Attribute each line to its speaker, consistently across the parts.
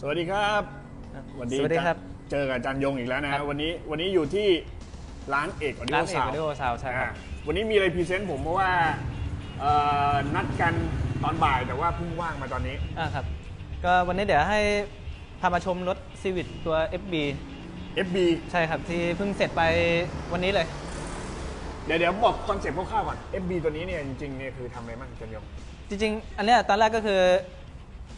Speaker 1: สวัสดีครับ
Speaker 2: สวัสดีครับ
Speaker 1: เจอกับอาจารย์ยงอีกแล้วนะ
Speaker 2: ครั
Speaker 1: ฮะ
Speaker 2: บ
Speaker 1: วันนี้วันนี้อยู่ที่ร้านเอกออดิ
Speaker 2: ร้า
Speaker 1: โอน
Speaker 2: เอก
Speaker 1: ซาว
Speaker 2: วิดีโอซาวใช่ครับ
Speaker 1: วันนี้มีอะไรพรีเซนต์ผมเพราะว่าเอ่อนัดกันตอนบ่ายแต่ว่าเพิ่งว่างมาตอนนี้
Speaker 2: อ่าครับ ก็วันนี้เดี๋ยวให้พามาชมรถซีวิ c ตัว FB
Speaker 1: FB
Speaker 2: ใช่ครับที่เพิ่งเสร็จไปวันนี้เลย
Speaker 1: เดี๋ยวเดี๋ยวบอกคอนเซ็ปต์คร่าวๆก่อน FB ตัวนี้เนี่ยจริงๆเนี่ยคือทำอะไรบ้างอาจารย์ยง
Speaker 2: จริงๆ อันเนี้ยตอนแรกก็คือ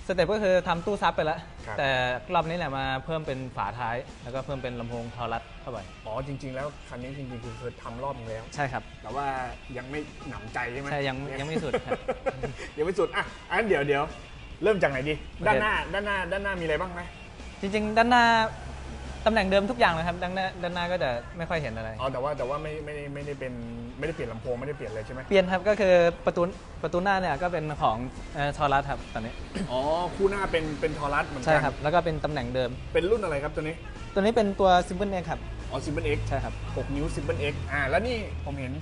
Speaker 2: สเต็ปก็คือทำตู้ซับไปแล้ว
Speaker 1: ครับ
Speaker 2: แต่รอบนี้แหละมาเพิ่มเป็นฝาท้าย แล้วก็เพิ่มเป็นลำโพงทอรัสเข้าไป
Speaker 1: อ๋อจริง ๆ แล้วคันนี้จริงๆคือเคยทำรอบนึงแล้ว
Speaker 2: ใช่ครับ
Speaker 1: แต่ว่ายังไม่หนำใจใช่ไหม
Speaker 2: ใช่ยังยังไม่สุดครับ
Speaker 1: ยังไม่สุดอะอันเดี๋ยวเดี๋ยวเริ่มจากไหนดี ด้านหน้าด้านหน้าด้านหน้ามีอะไรบ้างไหม
Speaker 2: จริง ๆ ด้านหน้า ตำแหน่งเดิมทุกอย่างเลยครับด้านหน้าด้านหน้าก็จะไม่ค่อยเห็นอะไร
Speaker 1: อ๋อแต่ว่าแต่ว่าไม่ไม่ได้ไม่ได้เป็นไม่ได้เปลี่ยนลำโพงไม่ได้เปลี่ยนเลยใช่ไหม
Speaker 2: เปลี่ยนครับก็คือประตูประตูหน้าเนี่ยก็เป็นของทอรัสครับตอนนี้
Speaker 1: อ๋อคู่หน้าเป็นเป็นทอรัสเหมือนกั
Speaker 2: ใช่ครับแล้วก็เป็นตำแหน่งเดิม
Speaker 1: เป็นรุ่นอะไรครับตัวนี้
Speaker 2: ตัวนี้เป็นตัว Simple X ครับ
Speaker 1: อ๋อ Simple X
Speaker 2: ใช่ครับ
Speaker 1: 6นิ้ว Simple X อ่าแล้วนี่ผมเห็น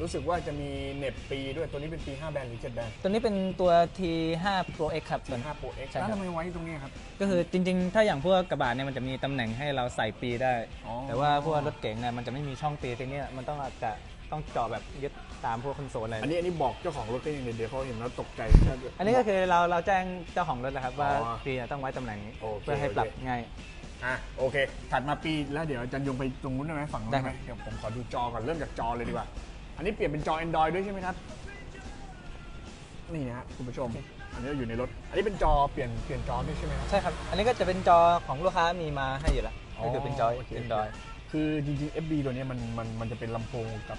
Speaker 1: รู้สึกว่าจะมีเน็ตปีด้วยตัวนี้เป็นปี 5 แบรนด์หรือ 7 แบรนด์
Speaker 2: ตัวนี้เป็นตัว T5 Pro X ครับ
Speaker 1: เป็น5 Pro X
Speaker 2: ใช่ครับ
Speaker 1: แล้วทำไมไว้ตรงนี้ครับ
Speaker 2: ก็คือจริงๆ ถ้าอย่างพวกกระบะเนี่ยมันจะมีตำแหน่งให้เราใส่ปีได้
Speaker 1: อ๋อ
Speaker 2: แต่ว่าพวกรถเก๋งเนี่ยมันจะไม่มีช่องปีตรงเนี้ยมันต้องอาจจะต้องเจาะแบบยึดตามพวกคอนโซลอะไร
Speaker 1: อันนี้อันนี้บอกเจ้าของรถได้ยังไงเดี๋ยวเขาเห็นแล้วตกใจ
Speaker 2: อันนี้ก็คือเราเราแจ้งเจ้าของรถแล้วครับว่า
Speaker 1: อ๋อ
Speaker 2: ปีเนี่ยต้องไว้ตำแหน่งนี้
Speaker 1: โอเค
Speaker 2: เพื่อให้ปรับ
Speaker 1: โอเค
Speaker 2: ง่าย
Speaker 1: อะโอเค ถัดมาปีแล้วเดี๋ยวอาจารย์ยงไปตรงนู้นได้ไหมฝั่งนู้น
Speaker 2: ได้
Speaker 1: ได้ไห
Speaker 2: ค
Speaker 1: ม
Speaker 2: รับ
Speaker 1: เดี๋ยวผมขอดูจอก่อนเริ่มจากจอเลยดีกว่า อันนี้เปลี่ยนเป็นจอ Android ด้วยใช่ไหมครับ นี่นะฮะคุณผู้ชม อันนี้เราอยู่ในรถ อันนี้เป็นจอเปลี่ยนเปลี่ยนจอด้วยใช่ไหมครับ
Speaker 2: ใช่ครับ อันนี้ก็จะเป็นจอของลูกค้ามีมาให้อยู่แล้ว ก็คือเป็นจอ
Speaker 1: โอเค
Speaker 2: Android
Speaker 1: คือจริงๆ FB ตัวเนี้ยมันมันมันจะเป็นลำโพงกับ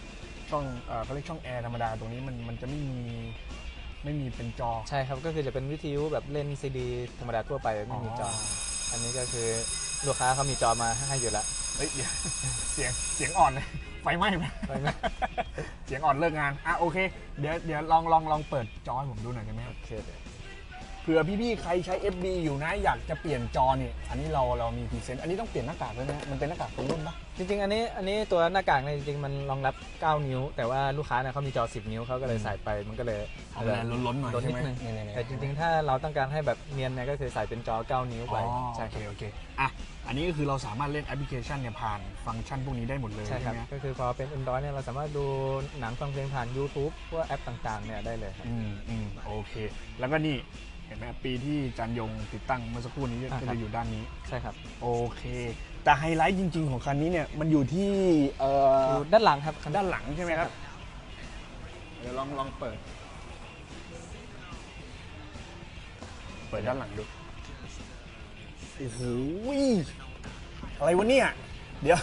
Speaker 1: ช่องเอ่อเขาเรียกช่องแอร์ธรรมดาตรงนี้มันมันจะไม่มีไม่มีเป็นจอ
Speaker 2: ใช่ครับ ก็คือจะเป็นวิทยุแบบเล่นซีดีธรรมดาทั่วไปไม่มีจอ
Speaker 1: อ๋อ
Speaker 2: อันนี้ก็คือลูกค้าเขามีจอมาให้อยู่แล้ว
Speaker 1: เฮ้ยเดี๋ยวเสียงเสียงอ่อนเลยไฟไหม้ไหม
Speaker 2: ไฟไหม้
Speaker 1: เสียงอ่อนเลิกงาน อะโอเค เดี๋ยวเดี๋ยวลองลองลองเปิดจอให้ผมดูหน่อยได้ไหมครับ
Speaker 2: โอเค
Speaker 1: เผื่อพี่ๆใครใช้ FB อยู่นะอยากจะเปลี่ยนจอเนี่ยอันนี้เราเรามีพรีเซนต์อันนี้ต้องเปลี่ยนหน้ากากด้วยนะมันเป็นหน้ากากของรุ่นปะ
Speaker 2: จริงๆ อันนี้อันนี้ตัวหน้ากากเนี่ยจริงๆ มันรองรับ 9 นิ้ว แต่ว่าลูกค้าเนี่ยเขามีจอ 10 นิ้วเขาก็เลยใส่ไปมันก็เลย
Speaker 1: เอาเวลาล้นๆหน่อย
Speaker 2: ล้น
Speaker 1: ใช่
Speaker 2: นิ
Speaker 1: ไหม
Speaker 2: ดนึง
Speaker 1: เนี่ยๆๆ
Speaker 2: แต่จริงๆ ถ้าเราต้องการให้แบบเนียนเนี่ยก็คือใส่เป็นจอ 9 นิ้ว
Speaker 1: อ๋
Speaker 2: ไป
Speaker 1: อ
Speaker 2: ใช่
Speaker 1: โอ
Speaker 2: ค
Speaker 1: เครับโอเคอะอันนี้ก็คือเราสามารถเล่นแอปพลิเคชันเนี่ยผ่านฟังก์ชันพวกนี้ได้หมดเลย
Speaker 2: ใช่ครับ
Speaker 1: ไหม
Speaker 2: ก็คือพอเป็น Android เนี่ยเราสามารถดูหนังฟังเพลงผ่าน YouTube พวกแอปต่างๆเนี่ยได้เลยครับ
Speaker 1: อืมอืมโอเค แล้วก็นี่ เห็นไหมปีที่จันยงติดตั้งเมื่อสักครู่นี้
Speaker 2: อ่า
Speaker 1: ก็
Speaker 2: ครั
Speaker 1: จะ
Speaker 2: บ
Speaker 1: อยู่ด้านนี้
Speaker 2: ใช่ครับ
Speaker 1: โอเค แต่ไฮไลท์จริง ๆ ของคันนี้เนี่ยมันอยู่ที่เอ่อ
Speaker 2: อยู่ด้านหลังครับคัน
Speaker 1: ด้านหลังใช่ไหมครับ เดี๋ยวลองลองเปิด เปิดด้านหลังดูโอ้โหอะไรวะเนี่ย เดี๋ยว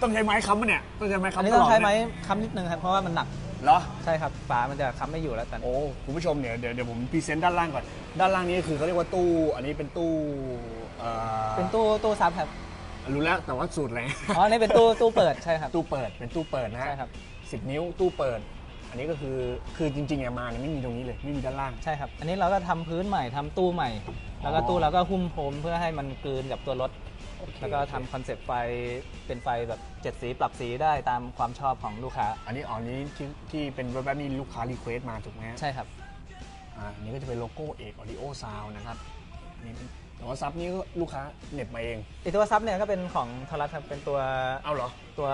Speaker 1: ต้องใช้ไม้ค้ำปะเนี่ย ต้องใช้ไม้
Speaker 2: อัน
Speaker 1: ค้ำ
Speaker 2: นี้
Speaker 1: ต
Speaker 2: ต้
Speaker 1: ล
Speaker 2: อ
Speaker 1: องด
Speaker 2: ใช้
Speaker 1: เนี่ย
Speaker 2: ไม้ค้ำนิดนึงครับเพราะว่ามันหนัก
Speaker 1: เหรอ
Speaker 2: ใช่ครับฝามันจะค้ำไม่อยู่แล้วตอนนี้
Speaker 1: โอ้คุณผู้ชมเนี่ยเดี๋ยวเดี๋ยวผมพรีเซนต์ด้านล่างก่อน ด้านล่างนี้คือเขาเรียกว่าตู้ อันนี้เป็นตู้เอ่อ
Speaker 2: เป็นตู้ตู้ซับครับ
Speaker 1: รู้แล้วแต่ว่าสูตรอะไร
Speaker 2: อ๋ออันนี่เป็นตู้ตู้เปิดใช่ครับ
Speaker 1: ตู้เปิดเป็นตู้เปิดนะฮะ
Speaker 2: ใช่ครับ
Speaker 1: สิบนิ้วตู้เปิด อันนี้ก็คือคือจริงๆอะมาเนี่ยไม่มีตรงนี้เลยไม่มีด้านล่าง
Speaker 2: ใช่ครับ อันนี้เราก็ทำพื้นใหม่ทำตู้ใหม่ แล้วก็
Speaker 1: อ๋อ
Speaker 2: ตู้เราก็หุ้มพรมเพื่อให้มันกลืนกับตัวรถ
Speaker 1: โอเค
Speaker 2: แล้วก็ทำคอนเซปต์ไฟเป็นไฟแบบเจ็ดสีปรับสีได้ตามความชอบของลูกค้า
Speaker 1: อันนี้อ๋อนี้ที่ที่เป็นแบบนี้ลูกค้ารีเควสต์มาถูกไหมฮะ
Speaker 2: ใช่ครับ
Speaker 1: อ่าอันนี้ก็จะเป็นโลโก้เอกออดิโอซาวนะครับนี่แต่ว่าซับนี้ก็ลูกค้าเหน็บมาเอง
Speaker 2: ไอตัวซับเนี่ยก็เป็นของทรัสครับเป็นตัว
Speaker 1: เอาเหรอ
Speaker 2: ตัว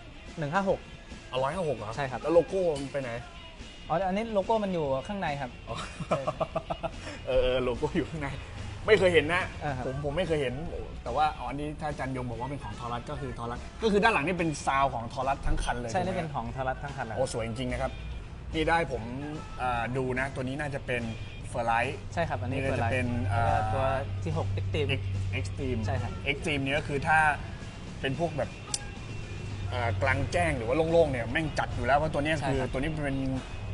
Speaker 2: 156
Speaker 1: เอาร้อยห้าหกเหรอ
Speaker 2: ใช่ครับ
Speaker 1: แล้วโลโก้มันไปไหน
Speaker 2: อ๋ออันนี้โลโก้มันอยู่ข้างในครับ
Speaker 1: อ๋อ
Speaker 2: ใช่ครับ
Speaker 1: เออเออโลโก้อยู่ข้างใน ไม่เคยเห็นนะ
Speaker 2: อ่าครับ
Speaker 1: ผมผมไม่เคยเห็น แต่ว่าอ๋ออันนี้ถ้าอาจันยงบอกว่าเป็นของทอรัสก็คือทอรัสก็คือด้านหลังนี่เป็นซาวของทอรัสทั้งคันเลย
Speaker 2: ใช่
Speaker 1: ถูกไหม
Speaker 2: นี่เป็นของทรัสทั้งคันเลย
Speaker 1: โอ้สวยจริงๆนะครับ นี่ได้ผมอ่าดูนะ ตัวนี้น่าจะเป็นเฟอร์ไลท์
Speaker 2: ใช่ครับอันนี้
Speaker 1: นี่ก็
Speaker 2: คืออะไร
Speaker 1: จะเป็น
Speaker 2: แล้วก็
Speaker 1: อ่า
Speaker 2: ตัวที่6 Active
Speaker 1: Extreme
Speaker 2: ใช่ครับ
Speaker 1: Extreme เนี่ยก็คือถ้าเป็นพวกแบบอ่ากลางแจ้งหรือว่าโล่งๆเนี่ยแม่งจัดอยู่แล้วเพราะตัวเนี้ย
Speaker 2: ใช่
Speaker 1: คือ
Speaker 2: ครับ
Speaker 1: ตัวนี้เป็น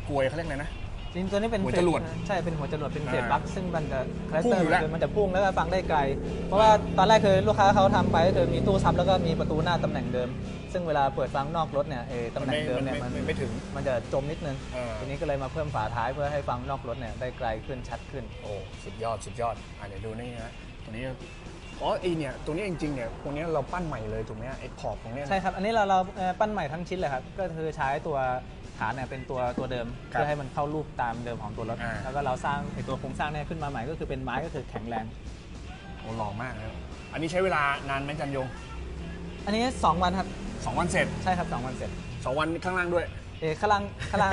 Speaker 1: กลวยเขาเรียกอะไรนะ
Speaker 2: จริงๆตัวนี้เป็น
Speaker 1: หัวจรวด
Speaker 2: เฟสใช่เป็นหัวจรวดเป็นเฟส
Speaker 1: อ่า
Speaker 2: บัคซึ่งมันจะคาแรค
Speaker 1: พุ่
Speaker 2: เตอง
Speaker 1: อยู่แล้ว
Speaker 2: ร์มันจะพุ่งแล้วก็ฟังได้ไกล เพราะว่าตอนแรกคือลูกค้าเขาทำไปก็คือมีตู้ซับแล้วก็มีประตูหน้าตำแหน่งเดิม ซึ่งเวลาเปิดฟังนอกรถเนี่ยเออตำแหน่งเดิมเนี่ย
Speaker 1: มั
Speaker 2: มันน
Speaker 1: ไม่ไม่ถึง
Speaker 2: มันจะจมนิดนึง
Speaker 1: เออ
Speaker 2: ทีนี้ก็เลยมาเพิ่มฝาท้ายเพื่อให้ฟังนอกรถเนี่ยได้ไกลขึ้นชัดขึ้น
Speaker 1: โอ้สุดยอดสุดยอดอะเดี๋ยวดูนี่นะตัวนี้อ๋อไอเนี่ยตัวนี้จริงๆเนี่ยตรงเนี้ยเราปั้นใหม่เลยถูกไหมฮะไอขอบตรงเนี้ยนะ
Speaker 2: ใช่ครับ อันนี้เราเราเอ่อปั้นใหม่ทั้งชิ้นเลยครับ ก็คือใช้ตัว ฐานเนี่ยเป็นตัวตัวเดิม
Speaker 1: ครับ
Speaker 2: เพื่อให้มันเข้ารูปตามเดิมของตัวรถ
Speaker 1: อ่า
Speaker 2: แล้วก็เราสร้างไอตัวโครงสร้างเนี่ยขึ้นมาใหม่ก็คือเป็นไม้ก็คือแข็งแรง
Speaker 1: ออ้หล่อมากเลยอันนี้ใช้เวลานานไหมจันยง
Speaker 2: อันนี้ 2 วันครับ
Speaker 1: สองวันเสร็จ
Speaker 2: ใช่ครับ 2 วันเสร็จ
Speaker 1: สองวันข้างล่างด้วย
Speaker 2: เออขลังขลัง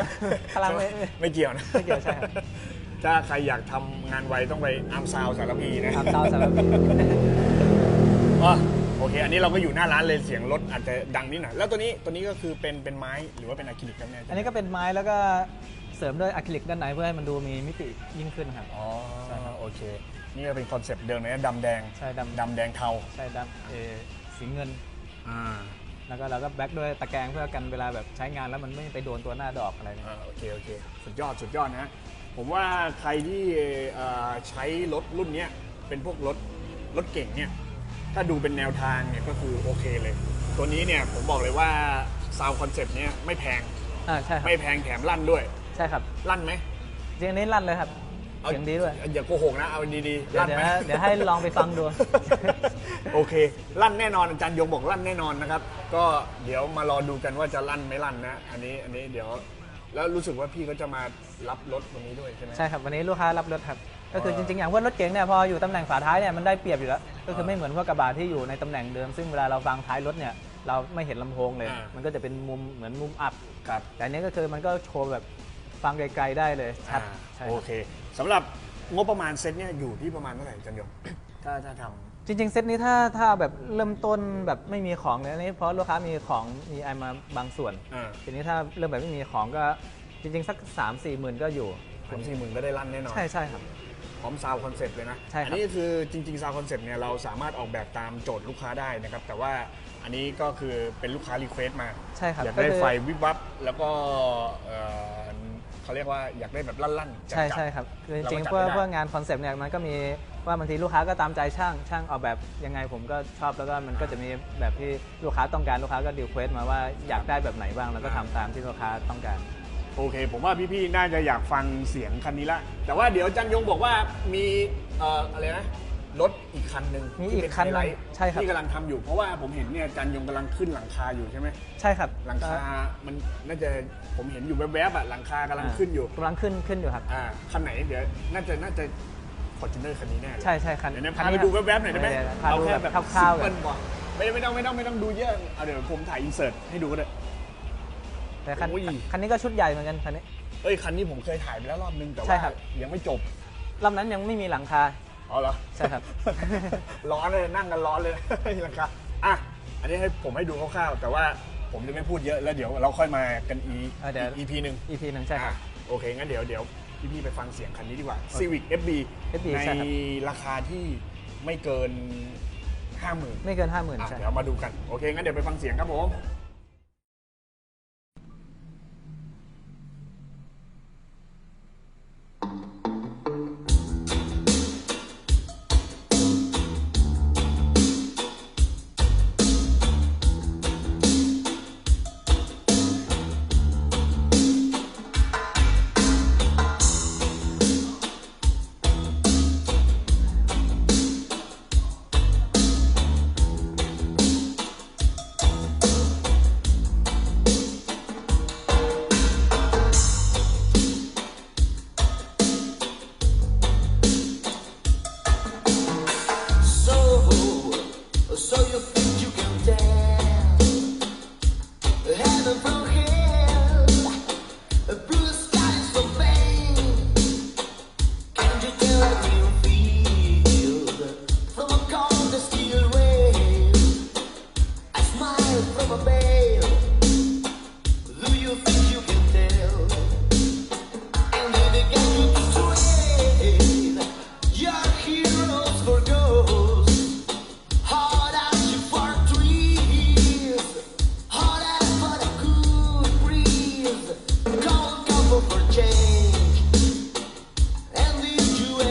Speaker 2: ขลังไม่
Speaker 1: ไม่เกี่ยวนะ
Speaker 2: ไม่เกี่ยวใช่ครับ
Speaker 1: ถ้าใครอยากทำงานไวต้องไปอาร์มซาวสารพีนะ
Speaker 2: ครับเตาสารพี
Speaker 1: อ๋อ โอเค อันนี้เราก็อยู่หน้าร้านเลยเสียงรถอาจจะดังนิดหน่อยแล้วตัวนี้ตัวนี้ก็คือเป็นเป็นไม้หรือว่าเป็นอะคริลิกกันแน่
Speaker 2: อันนี้ก็เป็นไม้แล้วก็เสริมด้วยอะคริลิกด้านในเพื่อให้มันดูมีมิติยิ่งขึ้นครับ
Speaker 1: อ๋อโอเค นี่ก็เป็นคอนเซปต์เดิมเลยนะดำแดง
Speaker 2: ใช่ดำ
Speaker 1: ดำแดงเทา
Speaker 2: ใช่ดำเออสีเงิน
Speaker 1: อ่า
Speaker 2: แล้วก็เราก็แบ็กด้วยตะแกรงเพื่อกันเวลาแบบใช้งานแล้วมันไม่ไปโดนตัวหน้าดอกอะไรเนี่ย
Speaker 1: อ่าโอเคโอเคสุดยอดสุดยอดนะ ผมว่าใครที่เอ่อใช้รถรุ่นเนี้ยเป็นพวกรถรถเก่งเนี่ย ถ้าดูเป็นแนวทางเนี่ยก็คือโอเคเลย ตัวนี้เนี่ยผมบอกเลยว่าซาวคอนเซปต์เนี่ยไม่แพง
Speaker 2: อ่าใช่ครับ
Speaker 1: ไม่แพงแถมลั่นด้วย
Speaker 2: ใช่ครับ
Speaker 1: ลั่นไหม
Speaker 2: จริงๆอันนี้ลั่นเลยครับ
Speaker 1: อา
Speaker 2: เสียงดีด้วย
Speaker 1: อย่าโกหกนะเอาดีๆ
Speaker 2: เดี๋ยว
Speaker 1: ลั่นไหม
Speaker 2: เดี๋ยวให้ลองไปฟังดู
Speaker 1: โอเค ลั่นแน่นอนอาจารย์ยงบอกลั่นแน่นอนนะครับ ก็เดี๋ยวมารอดูกันว่าจะลั่นไม่ลั่นนะ อันนี้อันนี้เดี๋ยวแล้วรู้สึกว่าพี่ก็จะมารับรถวันนี้ด้วยใช่ไหม
Speaker 2: ใช่ครับวันนี้ลูกค้ารับรถครับ ก็คือ
Speaker 1: เอ
Speaker 2: จ
Speaker 1: อ
Speaker 2: ริงๆ อย่างพวกรถเก๋งเนี่ยพออยู่ตำแหน่งฝาท้ายเนี่ยมันได้เปรียบอยู่แล้ว ก็คือไม่เหมือนพวกกระบะที่อยู่ในตำแหน่งเดิม ซึ่งเวลาเราฟังท้ายรถเนี่ยเราไม่เห็นลำโพงเลย
Speaker 1: อ่ามั
Speaker 2: มันก็จะเป็นมุมเหมือนมุมอับ
Speaker 1: ครับ
Speaker 2: แต่อันนี้ก็คือมันก็โชว์แบบฟังไกลๆได้เลยชัด
Speaker 1: อ่า
Speaker 2: ใช่
Speaker 1: โอ
Speaker 2: ครับ
Speaker 1: เคสำหรับงบประมาณเซ็ตเนี่ยอยู่ที่ประมาณเท่าไหร่อาจันยง ถ้าถ้าท
Speaker 2: จริงๆ เซตนี้ถ้าถ้าแบบเริ่มต้นแบบไม่มีของเลยอันนี้เพราะลูกค้ามีของมีไอมาบางส่วนำ
Speaker 1: อ่า
Speaker 2: ทีนี้ถ้าเริ่มแบบไม่มีของก็จริงๆ สัก 3 4หมื่นก็อยู่
Speaker 1: ผมสี่หมื่นก็ได้ลั่นแน่นอน
Speaker 2: ใช่ใช่ครับ
Speaker 1: พร้อมซาวคอนเซ็ปต์เลยนะ
Speaker 2: ใช่ครับ
Speaker 1: อันี้คือจริงๆซาวคอนเซ็ปต์เนี่ยเราสามารถออกแบบตามโจทย์ลูกค้าได้นะครับแต่ว่าอันนี้ก็คือเป็นลูกค้ารีเควสต์มา
Speaker 2: ใช่ครับ
Speaker 1: อยาก
Speaker 2: ก็
Speaker 1: ได้
Speaker 2: คือ
Speaker 1: ไฟวิบวับแล้วก็เอ่อเขาเรียกว่าอยากได้แบบลั่นๆจัดๆ
Speaker 2: ใช่ใช่ครับคือจริงๆ
Speaker 1: เราก็จัด
Speaker 2: เพื่อ
Speaker 1: ไม่ได้
Speaker 2: เพื่องานคอนเซปต์เนี่ยมันก็มีว่าบางทีลูกค้าก็ตามใจช่างช่างออกแบบยังไงผมก็ชอบแล้วก็มันก็จะมีแบบที่ลูกค้าต้องการลูกค้าก็ดีเควสมาว่าอยากได้แบบไหนบ้างแล้วก็ทำตามที่ลูกค้าต้องการ
Speaker 1: โอเค ผมว่าพี่ๆ น่าจะอยากฟังเสียงคันนี้ละ แต่ว่าเดี๋ยวจันยงบอกว่ามีเอ่ออะไรนะรถอีกคันหนึ่ง
Speaker 2: มี
Speaker 1: ที่
Speaker 2: อีก
Speaker 1: เป็
Speaker 2: คันหนึ่ง
Speaker 1: ไฮไลท์
Speaker 2: ใช่ครับ
Speaker 1: ที่กำลังทำอยู่ เพราะว่าผมเห็นเนี่ยจันยงกำลังขึ้นหลังคาอยู่ใช่ไหม
Speaker 2: ใช่ครับ
Speaker 1: หลังคา มันน่าจะผมเห็นอยู่แวบๆอะหลังคากำลังขึ้นอยู่
Speaker 2: กำลังขึ้นขึ้นอยู่ครับ
Speaker 1: อ่าคันไหนเดี๋ยวน่าจะน่าจะฟอร์จูเนอร์คันนี้แน่เลย
Speaker 2: ใช่ใช่คัน
Speaker 1: เดี๋ยวนะ
Speaker 2: คั
Speaker 1: พาไปดูแวบๆหน่อยได้ไหม
Speaker 2: เยวๆพาดูแบบคร่าวๆกั
Speaker 1: ซิ
Speaker 2: น
Speaker 1: มเปิลบอกไม่ไม่ต้องไม่ต้องไม่ต้องดูเยอะเอาเดี๋ยวผมถ่ายอินเสิร์ตให้ดูก็ได้
Speaker 2: แต่คัน
Speaker 1: โอ้ย
Speaker 2: คันนี้ก็ชุดใหญ่เหมือนกันคันนี้
Speaker 1: เอ้ยคันนี้ผมเคยถ่ายไปแล้วรอบนึงแต่
Speaker 2: ใช่
Speaker 1: ว่า
Speaker 2: ครับ
Speaker 1: ยังไม่จบ
Speaker 2: ลำนั้นยังไม่มีหลังคา
Speaker 1: อ๋อเหรอ
Speaker 2: ใช่ครับ
Speaker 1: ร้อนเลยนั่งกันร้อนเลยนี่แหละครับอะอันนี้ให้ผมให้ดูคร่าวๆแต่ว่าผมจะไม่พูดเยอะแล้วเดี๋ยวเราค่อยมากันอี
Speaker 2: อะเดี๋ยว
Speaker 1: อีพีหนึ่ง
Speaker 2: EP หนึ่งใช่ครับ
Speaker 1: อะโอเค งั้นเดี๋ยวเดี๋ยวพี่ๆไปฟังเสียงคันนี้ดีกว่า Civic FB
Speaker 2: FB
Speaker 1: ใน
Speaker 2: ใช่ครับ
Speaker 1: ราคาที่ไม่เกิน 50,000
Speaker 2: ไม่เกินห้าหมื่น
Speaker 1: อะ
Speaker 2: ใช่
Speaker 1: เดี๋ยวมาดูกัน โอเค งั้นเดี๋ยวไปฟังเสียงครับผม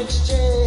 Speaker 1: exchange.